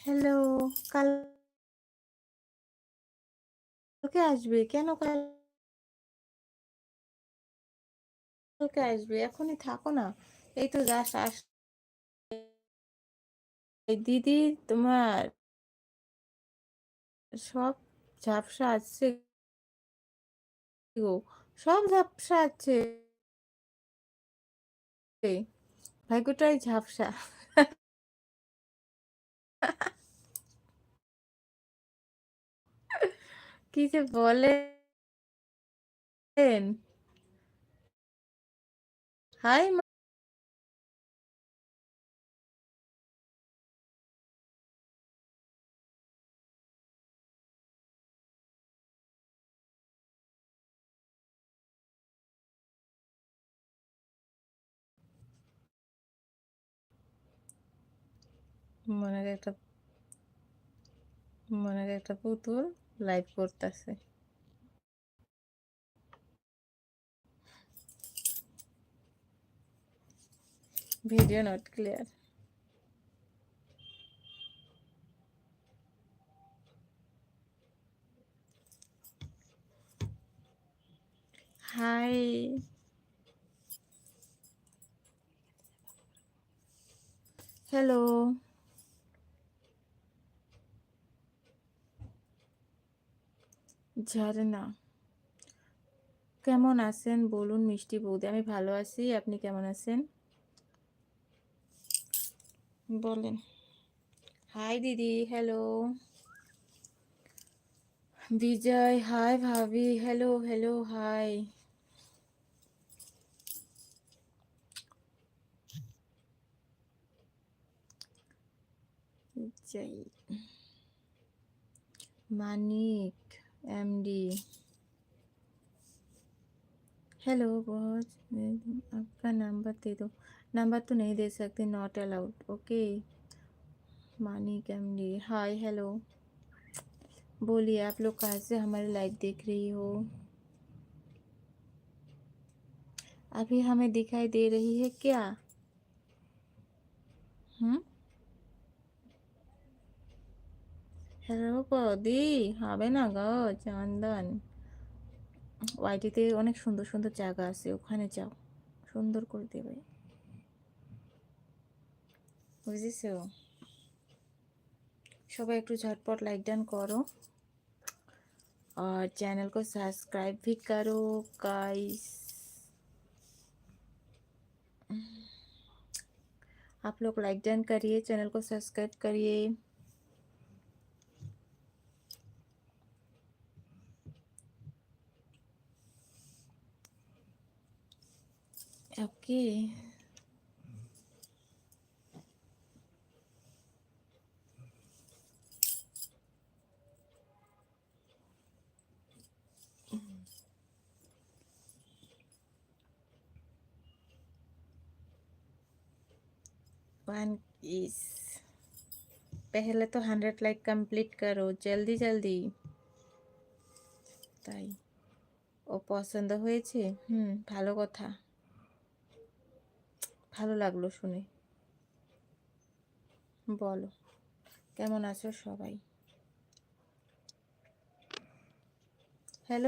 Hello, কাল, কালকে আসবে? কেন কালকে আসবে? এখনই থাকো না। এই তো জাস্ট আস দিদি, তোমার সব ঝাপসা আছে সব ঝাপসা আছে ভাগ্যটাই ঝাপসা। কি যে বলেন? হাই মনের একটা মনের একটা পুতুল লাইভ করতেছে। Video not clear hi hello Jharna. কেমন আছেন? বলুন, মিষ্টি বৌদি, আমি ভালো আছি। আপনি কেমন আছেন? বলেন। হাই দিদি, হ্যালো। বিজয়, হাই ভাবি, hello hello, hi. Manik. MD hello बहुत आपका नंबर दे दो। नंबर तो नहीं दे सकते not allowed okay Manik M D hi hello बोलिए, आप लोग कहाँ से हमारी लाइव देख रही हो? अभी हमें दिखाई दे रही है क्या? हम्म? হ্যালো বৌদি হবে না গো চন্দন ওয়াইটিতে অনেক সুন্দর সুন্দর জায়গা আছে ওখানে যাও সুন্দর করে দেবে বুঝেছ সবাই একটু ঝটপট लाइक डन करो और चैनल को सब्सक्राइब भी करो गाइस आप लोग लाइक डन करिए चैनल को सब्सक्राइब करिए Okay. वन इस पहले तो हंड्रेड लाइक कंप्लीट करो जल्दी जल्दी তাই ও পছন্দ হয়েছে হুম ভালো কথা ভালো লাগল শুনে। বলো কেমন আছো সবাই?